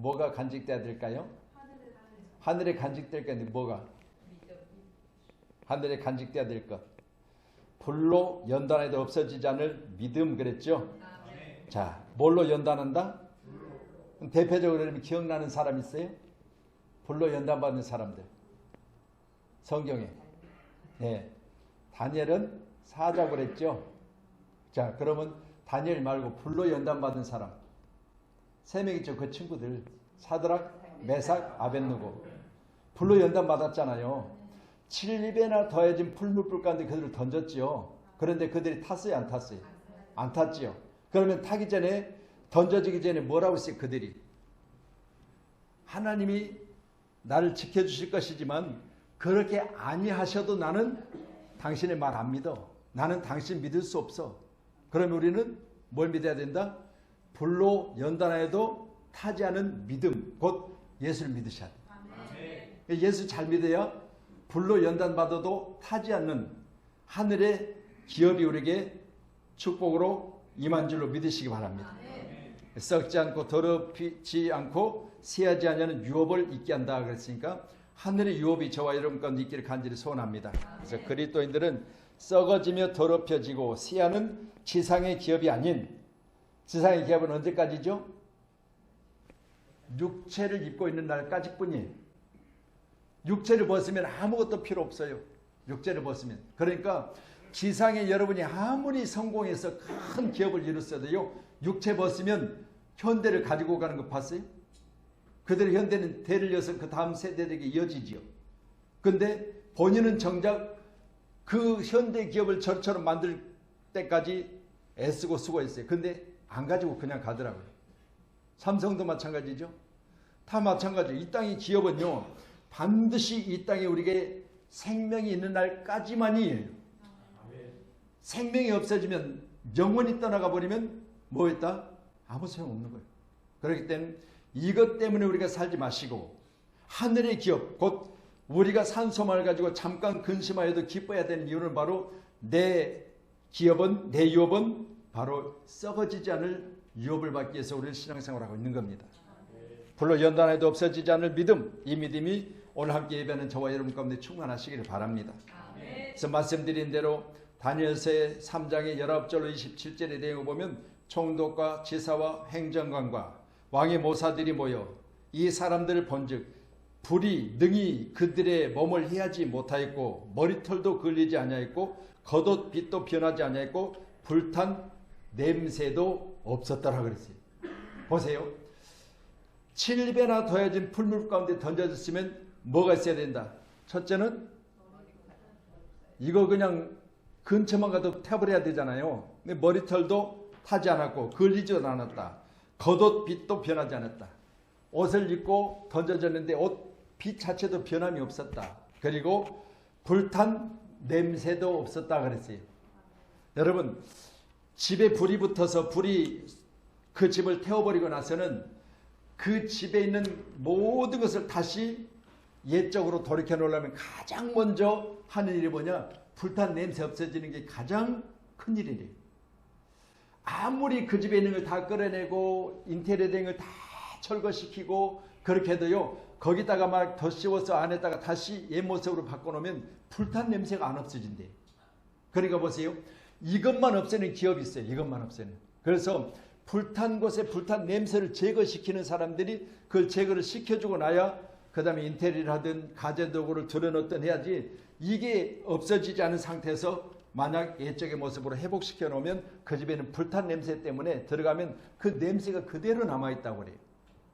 뭐가 간직돼야 될까요? 하늘에 간직될 게 뭐가? 하늘에 간직돼야 될 것. 불로 연단해도 없어지지 않을 믿음 그랬죠? 자, 뭘로 연단한다? 대표적으로 그러면 기억나는 사람 있어요? 불로 연단받는 사람들. 성경에. 네. 다니엘은 사자고 그랬죠? 자, 그러면 다니엘 말고 불로 연단받은 사람. 세 명 있죠. 그 친구들. 사드락, 메삭, 아벤누고. 불로 연단 받았잖아요. 7배나 더해진 풀물불 가운데 그들을 던졌지요. 그런데 그들이 탔어요? 안 탔어요? 안 탔지요. 그러면 타기 전에 던져지기 전에 뭐라고 했어요? 그들이. 하나님이 나를 지켜주실 것이지만 그렇게 아니하셔도 나는 당신의 말 안 믿어. 나는 당신 믿을 수 없어. 그러면 우리는 뭘 믿어야 된다? 불로 연단하여도 타지 않은 믿음, 곧 예수를 믿으셔야 돼. 예수 잘 믿어야 불로 연단받아도 타지 않는 하늘의 기업이 우리에게 축복으로 임한 줄로 믿으시기 바랍니다. 썩지 않고 더럽히지 않고 세하지 않냐는 유업을 잊게 한다 그랬으니까 하늘의 유업이 저와 여러분 가운데 있기를 간절히 소원합니다. 그래서 그리스도인들은 썩어지며 더럽혀지고 세하는 지상의 기업이 아닌 지상의 기업은 언제까지죠? 육체를 입고 있는 날까지 뿐이에요. 육체를 벗으면 아무것도 필요 없어요. 육체를 벗으면. 그러니까 지상에 여러분이 아무리 성공해서 큰 기업을 이뤘어도요. 육체 벗으면 현대를 가지고 가는 거 봤어요? 그들의 현대는 대를 이어서 그 다음 세대에게 이어지지요. 근데 본인은 정작 그 현대 기업을 저처럼 만들 때까지 애쓰고 수고했어요. 근데 안 가지고 그냥 가더라고요. 삼성도 마찬가지죠. 다 마찬가지예요. 이 땅의 기업은요. 반드시 이 땅에 우리에게 생명이 있는 날까지만이에요. 생명이 없어지면 영원히 떠나가 버리면 뭐했다? 아무 소용 없는 거예요. 그렇기 때문에 이것 때문에 우리가 살지 마시고 하늘의 기업 곧 우리가 산소만을 가지고 잠깐 근심하여도 기뻐해야 되는 이유는 바로 내 기업은 내 유업은 바로 썩어지지 않을 유업을 받기 위해서 우리는 신앙생활을 하고 있는 겁니다. 불로 연단해도 없어지지 않을 믿음 이 믿음이 오늘 함께 예배하는 저와 여러분 가운데 충만하시기를 바랍니다. 그래서 말씀드린 대로 다니엘서의 3장의 19절로 27절의 내용을 보면 총독과 지사와 행정관과 왕의 모사들이 모여 이 사람들을 본즉 불이 능히 그들의 몸을 해하지 못하였고 머리털도 걸리지 아니하였고 겉옷 빛도 변하지 아니하였고 불탄 냄새도 없었더라 그랬어요. 보세요. 7배나 더 해진 풀물 가운데 던져졌으면 뭐가 있어야 된다. 첫째는 이거 그냥 근처만 가도 태버려야 되잖아요. 근데 머리털도 타지 않았고 걸리지도 않았다. 겉옷 빛도 변하지 않았다. 옷을 입고 던져졌는데 옷 빛 자체도 변함이 없었다. 그리고 불탄 냄새도 없었다 그랬어요. 여러분 집에 불이 붙어서 불이 그 집을 태워버리고 나서는 그 집에 있는 모든 것을 다시 옛적으로 돌이켜 놓으려면 가장 먼저 하는 일이 뭐냐? 불탄 냄새 없어지는 게 가장 큰 일이래요. 아무리 그 집에 있는 걸 다 끌어내고 인테리어 된 걸 다 철거시키고 그렇게 해도요. 거기다가 막 더 씌워서 안에다가 다시 옛 모습으로 바꿔놓으면 불탄 냄새가 안 없어진대. 그러니까 보세요. 이것만 없애는 기업이 있어요. 이것만 없애는. 그래서 불탄 곳에 불탄 냄새를 제거시키는 사람들이 그걸 제거를 시켜주고 나야 그 다음에 인테리어를 하든 가전도구를 들여놓든 해야지 이게 없어지지 않은 상태에서 만약 옛적의 모습으로 회복시켜 놓으면 그 집에는 불탄 냄새 때문에 들어가면 그 냄새가 그대로 남아있다고 그래요.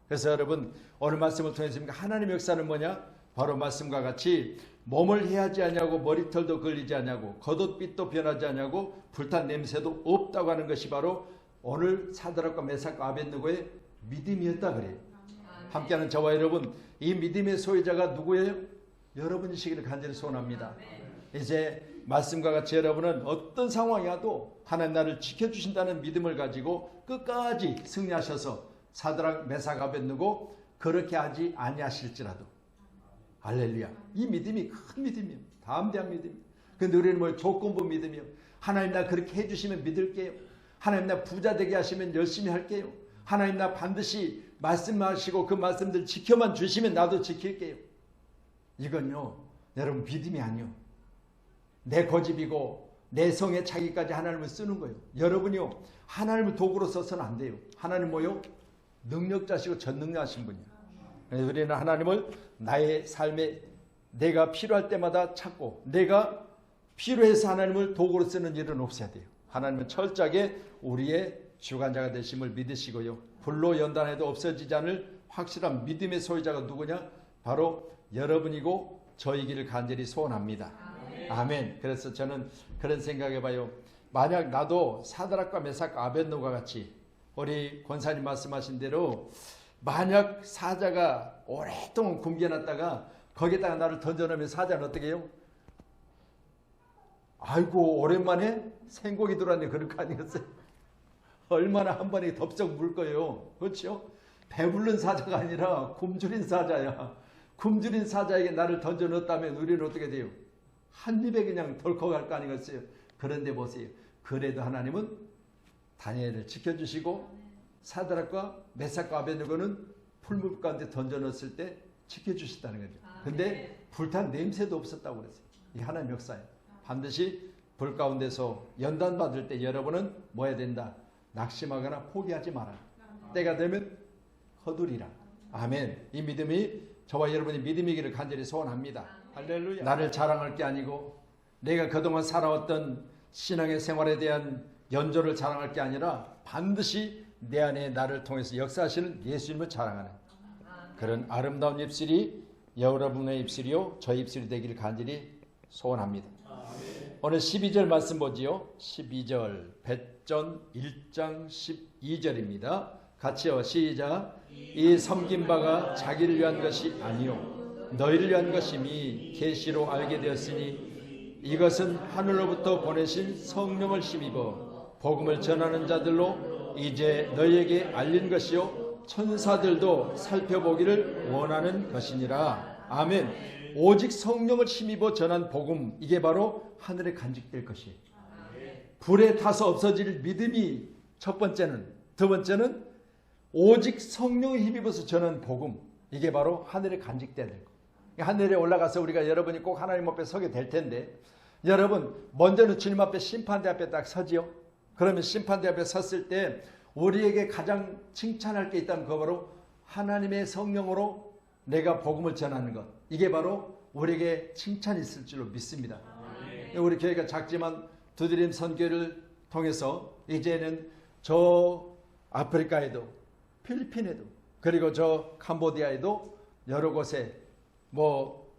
그래서 여러분 오늘 말씀을 통해서 하나님의 역사는 뭐냐? 바로 말씀과 같이 몸을 해하지 않냐고 머리털도 걸리지 않냐고 겉옷빛도 변하지 않냐고 불탄 냄새도 없다고 하는 것이 바로 오늘 사드락과 메삭과 아벤느고의 믿음이었다 그래요. 함께하는 저와 여러분 이 믿음의 소유자가 누구예요? 여러분이시기를 간절히 소원합니다. 이제 말씀과 같이 여러분은 어떤 상황이 와도 하나님 나를 지켜주신다는 믿음을 가지고 끝까지 승리하셔서 사드락 메삭 아벤느고 그렇게 하지 아니하실지라도 할렐루야. 이 믿음이 큰 믿음이에요. 담대한 믿음. 근데 우리는 뭘 조건부 믿음이요. 하나님 나 그렇게 해주시면 믿을게요. 하나님 나 부자 되게 하시면 열심히 할게요. 하나님 나 반드시 말씀하시고 그 말씀들 지켜만 주시면 나도 지킬게요. 이건요, 여러분 믿음이 아니요. 내 고집이고 내 성의 차기까지 하나님을 쓰는 거예요. 여러분이요, 하나님을 도구로 써서는 안 돼요. 하나님 뭐요? 능력자시고 전능하신 분이에요. 우리는 하나님을 나의 삶에 내가 필요할 때마다 찾고 내가 필요해서 하나님을 도구로 쓰는 일은 없어야 돼요. 하나님은 철저하게 우리의 주관자가 되심을 믿으시고요. 불로 연단해도 없어지지 않을 확실한 믿음의 소유자가 누구냐? 바로 여러분이고 저이기를 간절히 소원합니다. 아멘. 아멘. 그래서 저는 그런 생각해 봐요. 만약 나도 사드락과 메삭과 아벤노가 같이 우리 권사님 말씀하신 대로 만약 사자가 오랫동안 굶겨놨다가 거기다가 나를 던져놓으면 사자는 어떻게 해요? 아이고 오랜만에 생고기 들어왔는데 그럴 거 아니겠어요? 얼마나 한 번에 덥석 물 거예요. 그렇죠? 배부른 사자가 아니라 굶주린 사자야. 굶주린 사자에게 나를 던져 넣었다면 우리는 어떻게 돼요? 한 입에 그냥 덜컥할 거 아니겠어요? 그런데 보세요. 그래도 하나님은 다니엘을 지켜주시고 사드락과 메삭과 아벤누고는 풀물 가운데 던져 넣었을 때 지켜주셨다는 거죠. 근데 불탄 냄새도 없었다고 그랬어요. 이 하나님 역사예요. 반드시 불 가운데서 연단 받을 때 여러분은 뭐 해야 된다? 낙심하거나 포기하지 마라. 때가 되면 거두리라. 아멘. 이 믿음이 저와 여러분의 믿음이기를 간절히 소원합니다. 할렐루야. 나를 자랑할 게 아니고 내가 그동안 살아왔던 신앙의 생활에 대한 연조를 자랑할 게 아니라 반드시 내 안에 나를 통해서 역사하시는 예수님을 자랑하는 그런 아름다운 입술이 여러분의 입술이요 저 입술이 되기를 간절히 소원합니다. 오늘 12절 말씀 보지요. 12절 배전 1장 12절입니다. 같이요. 시작. 이 섬긴 바가 자기를 위한 것이 아니요 너희를 위한 것임이 계시로 알게 되었으니 이것은 하늘로부터 보내신 성령을 힘입어 복음을 전하는 자들로 이제 너희에게 알린 것이요 천사들도 살펴보기를 원하는 것이니라. 아멘. 오직 성령을 힘입어 전한 복음 이게 바로 하늘에 간직될 것이에요. 불에 타서 없어질 믿음이 첫 번째는 두 번째는 오직 성령을 힘입어서 전한 복음 이게 바로 하늘에 간직돼야 될 거. 하늘에 올라가서 우리가 여러분이 꼭 하나님 앞에 서게 될 텐데 여러분 먼저는 주님 앞에 심판대 앞에 딱 서지요. 그러면 심판대 앞에 섰을 때 우리에게 가장 칭찬할 게 있다면 그거 바로 하나님의 성령으로 내가 복음을 전하는 것. 이게 바로 우리에게 칭찬이 있을 줄로 믿습니다. 우리 교회가 작지만 두드림 선교를 통해서 이제는 저 아프리카에도 필리핀에도 그리고 저 캄보디아에도 여러 곳에 뭐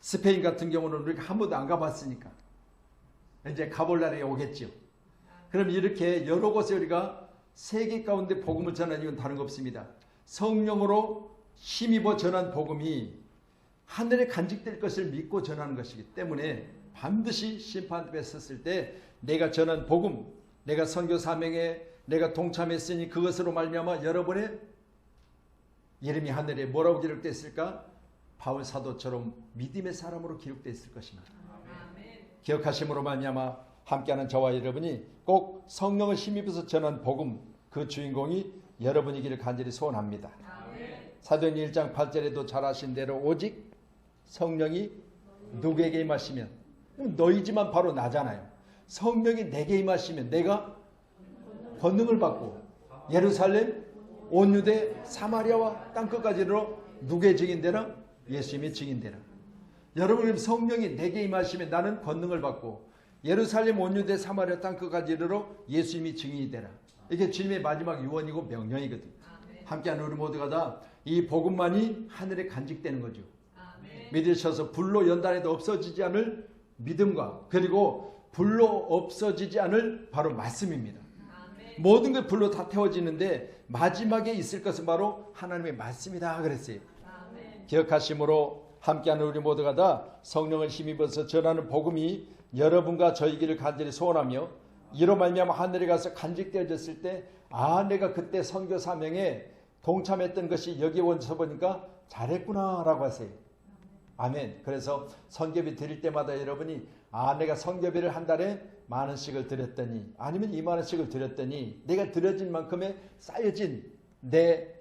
스페인 같은 경우는 우리가 한 번도 안 가봤으니까 이제 가볼 날이 오겠죠. 그럼 이렇게 여러 곳에 우리가 세계 가운데 복음을 전하는 이건 다른 거 없습니다. 성령으로 힘입어 전한 복음이 하늘에 간직될 것을 믿고 전하는 것이기 때문에 반드시 심판대에 섰을 때 내가 전한 복음, 내가 선교 사명에 내가 동참했으니 그것으로 말미암아 여러분의 이름이 하늘에 뭐라고 기록되어 있을까? 바울 사도처럼 믿음의 사람으로 기록되어 있을 것입니다. 아멘. 기억하심으로 말미암아 함께하는 저와 여러분이 꼭 성령을 힘입어서 전한 복음 그 주인공이 여러분이기를 간절히 소원합니다. 사도행 1장 8절에도 잘 아신 대로 오직 성령이 누구에게 임하시면 너희지만 바로 나잖아요. 성령이 내게 임하시면 내가 권능을 받고 예루살렘 온 유대 사마리아와 땅끝까지로 누구의 증인되라? 예수님의 증인되라. 여러분 성령이 내게 임하시면 나는 권능을 받고 예루살렘 온 유대 사마리아 땅 끝까지 이르러 예수님이 증인이 되라. 이게 주님의 마지막 유언이고 명령이거든. 함께하는 우리 모두가 다 이 복음만이 하늘에 간직되는 거죠. 믿으셔서 불로 연단해도 없어지지 않을 믿음과 그리고 불로 없어지지 않을 바로 말씀입니다. 모든 게 불로 다 태워지는데 마지막에 있을 것은 바로 하나님의 말씀이다 그랬어요. 기억하심으로 함께하는 우리 모두가 다 성령을 힘입어서 전하는 복음이 여러분과 저희기를 간절히 소원하며 이로 말미암아 하늘에 가서 간직되어졌을 때 아 내가 그때 선교 사명에 동참했던 것이 여기 와서 보니까 잘했구나라고 하세요. 아멘. 그래서 선교비 드릴 때마다 여러분이 아 내가 성교비를 한 달에 만 원씩을 드렸더니 아니면 2만 원씩을 드렸더니 내가 드려진 만큼의 쌓여진 내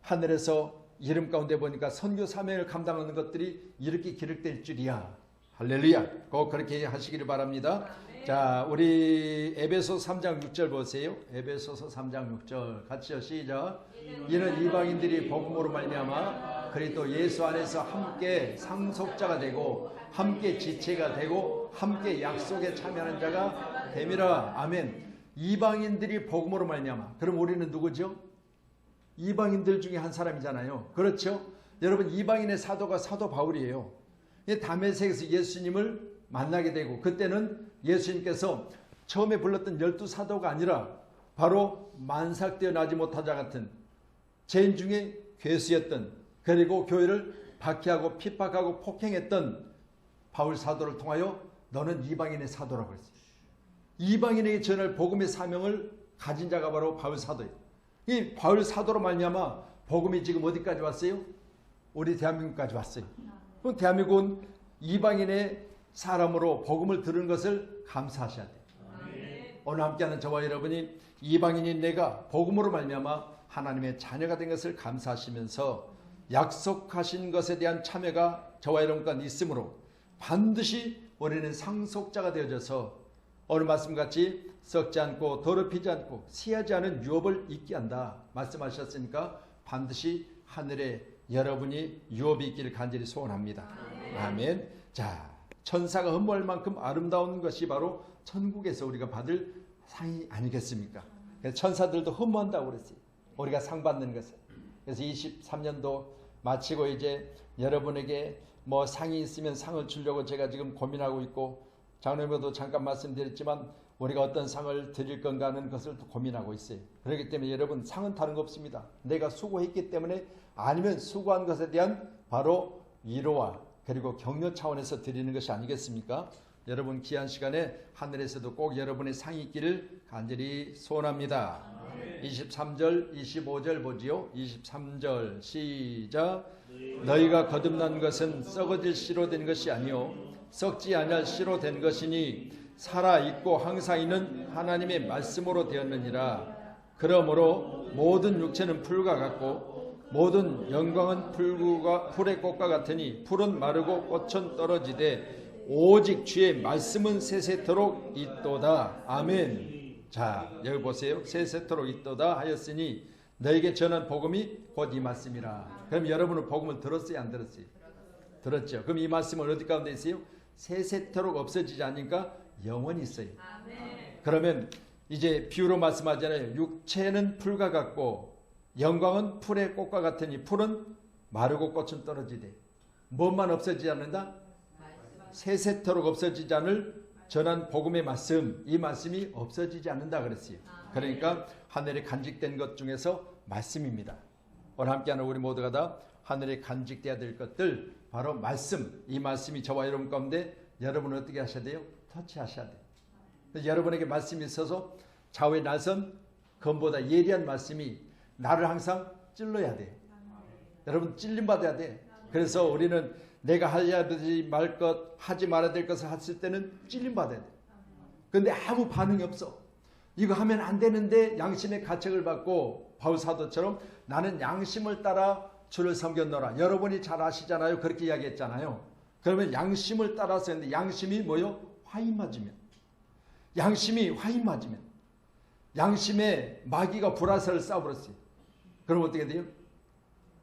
하늘에서 이름 가운데 보니까 선교 사명을 감당하는 것들이 이렇게 기록될 줄이야. 할렐루야. 꼭 그렇게 하시기를 바랍니다. 자, 우리 에베소 3장 6절 보세요. 에베소서 3장 6절 같이요. 시작. 이는 이방인들이 복음으로 말미암아 그리스도 예수 안에서 함께 상속자가 되고 함께 지체가 되고 함께 약속에 참여하는 자가 됨이라. 아멘. 이방인들이 복음으로 말미암아. 그럼 우리는 누구죠? 이방인들 중에 한 사람이잖아요. 그렇죠? 여러분 이방인의 사도가 사도 바울이에요. 담에색에서 예수님을 만나게 되고 그때는 예수님께서 처음에 불렀던 열두 사도가 아니라 바로 만삭되어 나지 못한 자 같은 죄인 중에 괴수였던 그리고 교회를 박해하고 핍박하고 폭행했던 바울 사도를 통하여 너는 이방인의 사도라고 했어요. 이방인에게 전할 복음의 사명을 가진 자가 바로 바울 사도예요. 이 바울 사도로 말미암아 복음이 지금 어디까지 왔어요? 우리 대한민국까지 왔어요. 그럼 대한민국은 이방인의 사람으로 복음을 들은 것을 감사하셔야 돼요. 오늘 함께하는 저와 여러분이 이방인인 내가 복음으로 말미암아 하나님의 자녀가 된 것을 감사하시면서 약속하신 것에 대한 참여가 저와 여러분과 있으므로 반드시 우리는 상속자가 되어져서 오늘 말씀같이 썩지 않고 더럽히지 않고 시하지 않은 유업을 잊게 한다 말씀하셨으니까 반드시 하늘에 여러분이 유업이 있기를 간절히 소원합니다. 아멘. 자, 천사가 흠모할 만큼 아름다운 것이 바로 천국에서 우리가 받을 상이 아니겠습니까? 그래서 천사들도 흠모한다고 그랬어요. 우리가 상 받는 것을. 그래서 23년도 마치고 이제 여러분에게 뭐 상이 있으면 상을 주려고 제가 지금 고민하고 있고 장로님도 잠깐 말씀드렸지만 우리가 어떤 상을 드릴 건가 하는 것을 또 고민하고 있어요. 그렇기 때문에 여러분 상은 다른 거 없습니다. 내가 수고했기 때문에 아니면 수고한 것에 대한 바로 위로와 그리고 격려 차원에서 드리는 것이 아니겠습니까? 여러분 귀한 시간에 하늘에서도 꼭 여러분의 상이 있기를 간절히 소원합니다. 23절, 25절 보지요. 23절 시작. 너희가 거듭난 것은 썩어질 씨로 된 것이 아니요 썩지 아니할 씨로 된 것이니 살아 있고 항상 있는 하나님의 말씀으로 되었느니라. 그러므로 모든 육체는 풀과 같고 모든 영광은 풀과 풀의 꽃과 같으니 풀은 마르고 꽃은 떨어지되 오직 주의 말씀은 세세토록 있도다. 아멘. 자, 여기 보세요. 세세토록 있도다 하였으니 너에게 전한 복음이 곧 이 말씀이라. 그럼 여러분은 복음을 들었어요, 안 들었어요? 들었죠. 그럼 이 말씀은 어디 가운데 있어요? 세세토록 없어지지 않으니까 영원히 있어요. 그러면 이제 비유로 말씀하잖아요. 육체는 풀과 같고 영광은 풀의 꽃과 같으니 풀은 마르고 꽃은 떨어지되 뭐만 없어지지 않는다? 세세토록 없어지지 않을 전한 복음의 말씀 이 말씀이 없어지지 않는다 그랬어요. 그러니까 하늘에 간직된 것 중에서 말씀입니다. 오늘 함께하는 우리 모두가 다 하늘에 간직돼야 될 것들 바로 말씀 이 말씀이 저와 여러분 가운데 여러분 어떻게 하셔야 돼요? 터치하셔야 돼요. 여러분에게 말씀이 있어서 좌우의 날선 검보다 예리한 말씀이 나를 항상 찔러야 돼. 여러분 찔림 받아야 돼. 그래서 우리는 내가 하야 되지 말 것, 하지 말아야 될 것을 했을 때는 찔림 받아야 돼. 근데 아무 반응이 없어. 이거 하면 안 되는데 양심의 가책을 받고 바울 사도처럼 나는 양심을 따라 주를 섬겼노라. 여러분이 잘 아시잖아요. 그렇게 이야기했잖아요. 그러면 양심을 따라서 했는데 양심이 뭐요? 화인 맞으면. 양심이 화인 맞으면. 양심에 마귀가 불화살을 쏴버렸어요. 그럼 어떻게 돼요?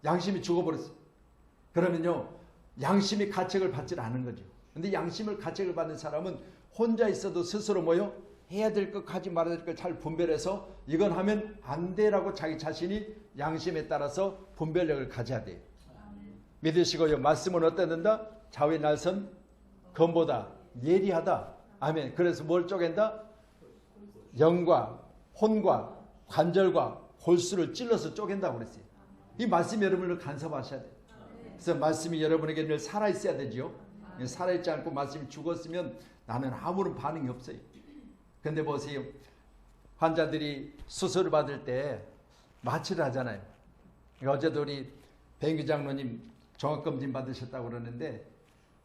양심이 죽어버렸어요. 그러면요, 양심이 가책을 받질 않은 거죠. 근데 양심을 가책을 받는 사람은 혼자 있어도 스스로 뭐요? 해야 될 것, 하지 말아야 될 것 잘 분별해서 이건 하면 안 돼라고 자기 자신이 양심에 따라서 분별력을 가져야 돼요. 믿으시고요. 말씀은 어땠는다? 좌우의 날선 검보다 예리하다. 아멘. 그래서 뭘 쪼갠다? 영과 혼과 관절과 골수를 찔러서 쪼갠다고 그랬어요. 이 말씀이 여러분을 간섭하셔야 돼요. 그래서 말씀이 여러분에게 늘 살아있어야 되죠. 살아있지 않고 말씀이 죽었으면 나는 아무런 반응이 없어요. 근데 보세요. 환자들이 수술을 받을 때 마취를 하잖아요. 어제도 우리 백규 장로님 종합검진 받으셨다고 그러는데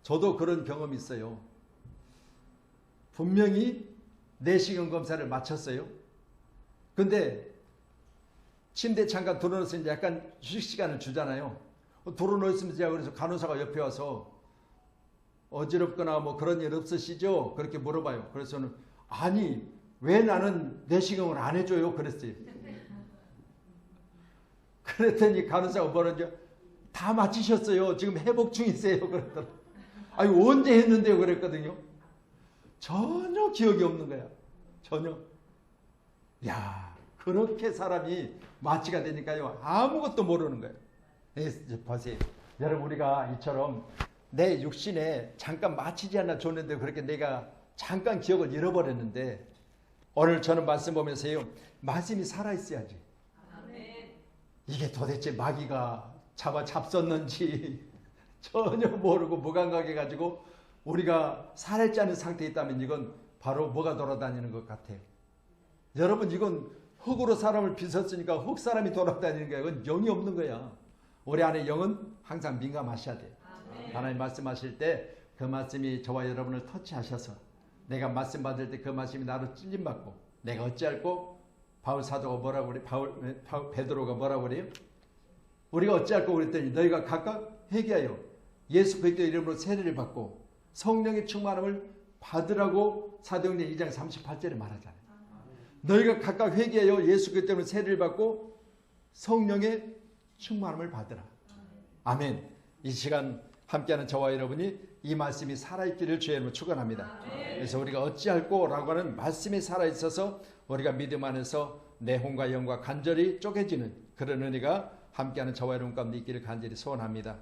저도 그런 경험이 있어요. 분명히 내시경 검사를 마쳤어요. 근데 침대 잠깐 들어놓으서 이제 약간 휴식 시간을 주잖아요. 들어놓으면 제가 그래서 간호사가 옆에 와서 어지럽거나 뭐 그런 일 없으시죠? 그렇게 물어봐요. 그래서는 아니 왜 나는 내시경을 안 해줘요? 그랬어요. 그랬더니 간호사가 뭐라죠? 다 마치셨어요. 지금 회복 중이세요. 그랬더라. 아니 언제 했는데요? 그랬거든요. 전혀 기억이 없는 거야. 전혀. 야 그렇게 사람이 마취가 되니까요. 아무것도 모르는 거예요. 네, 보세요. 여러분 우리가 이처럼 내 육신에 잠깐 마치지 않나 줬는데 그렇게 내가 잠깐 기억을 잃어버렸는데 오늘 저는 말씀 보면서요. 말씀이 살아있어야지. 이게 도대체 마귀가 잡아 잡섰는지 전혀 모르고 무감각해 가지고 우리가 살지 않은 상태에 있다면 이건 바로 뭐가 돌아다니는 것 같아요. 여러분 이건 흙으로 사람을 빚었으니까 흙 사람이 돌아다니는 거야. 이건 영이 없는 거야. 우리 안에 영은 항상 민감하셔야 돼요. 하나님 말씀하실 때 그 말씀이 저와 여러분을 터치하셔서 내가 말씀 받을 때 그 말씀이 나로 찔림 받고 내가 어찌할꼬 바울 사도가 뭐라고 그래? 바울, 바울 베드로가 뭐라고 그래요? 우리가 어찌할꼬 그랬더니 너희가 각각 회개하여 예수 그리스도 이름으로 세례를 받고 성령의 충만함을 받으라고 사도행전 2장 38절에 말하잖아요. 너희가 각각 회개하여 예수 그리스도 이름으로 세례를 받고 성령의 충만함을 받으라. 아멘. 이 시간 함께하는 저와 여러분이 이 말씀이 살아있기를 주의 이름으로 축원합니다. 그래서 우리가 어찌할꼬라고 하는 말씀이 살아있어서 우리가 믿음 안에서 내 혼과 영과 간절히 쪼개지는 그런 은혜가 함께하는 저와 여러분 가운데 있기를 간절히 소원합니다.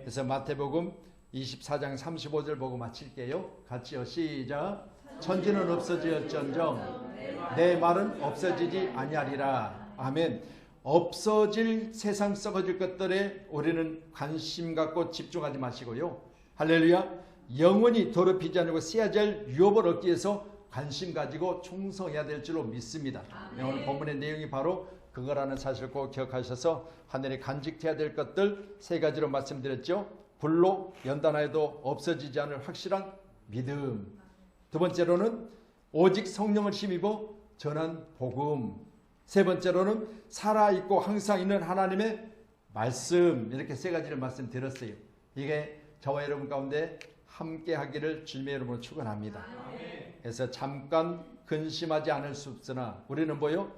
그래서 마태복음 24장 35절 보고 마칠게요. 같이요. 시작. 천지는 없어지었전정 내 말은 없어지지 아니하리라. 아멘. 없어질 세상 썩어질 것들에 우리는 관심 갖고 집중하지 마시고요. 할렐루야. 영원히 더럽히지 않고 쓰야될 유업을 얻기 위해서 관심 가지고 충성해야 될 줄로 믿습니다. 네, 오늘 본문의 내용이 바로 그거라는 사실을 꼭 기억하셔서 하늘에 간직해야 될 것들 세 가지로 말씀드렸죠. 불로 연단하여도 없어지지 않을 확실한 믿음. 두 번째로는 오직 성령을 힘입어 전한 복음. 세 번째로는 살아있고 항상 있는 하나님의 말씀. 이렇게 세 가지를 말씀드렸어요. 이게 저와 여러분 가운데 함께 하기를 주님의 이름으로 축원합니다. 그래서 잠깐 근심하지 않을 수 없으나 우리는 뭐요?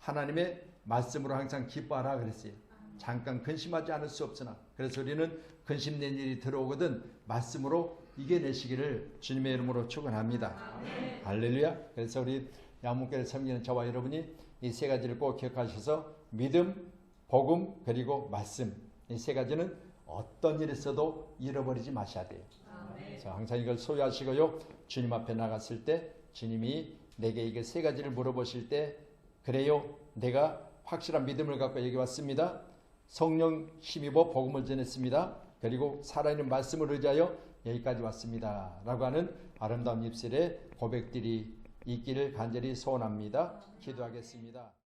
하나님의 말씀으로 항상 기뻐하라 그랬어요. 잠깐 근심하지 않을 수 없으나 그래서 우리는 근심된 일이 들어오거든 말씀으로 이겨내시기를 주님의 이름으로 축원합니다. 할렐루야. 그래서 우리 양문교를 섬기는 저와 여러분이 이 세 가지를 꼭 기억하셔서 믿음, 복음 그리고 말씀 이 세 가지는 어떤 일이 있어도 잃어버리지 마셔야 돼요. 그래서 항상 이걸 소유하시고요. 주님 앞에 나갔을 때 주님이 내게 이게 세 가지를 물어보실 때 그래요. 내가 확실한 믿음을 갖고 여기 왔습니다. 성령 힘입어 복음을 전했습니다. 그리고 살아있는 말씀을 의지하여 여기까지 왔습니다. 라고 하는 아름다운 입술의 고백들이 있기를 간절히 소원합니다. 기도하겠습니다.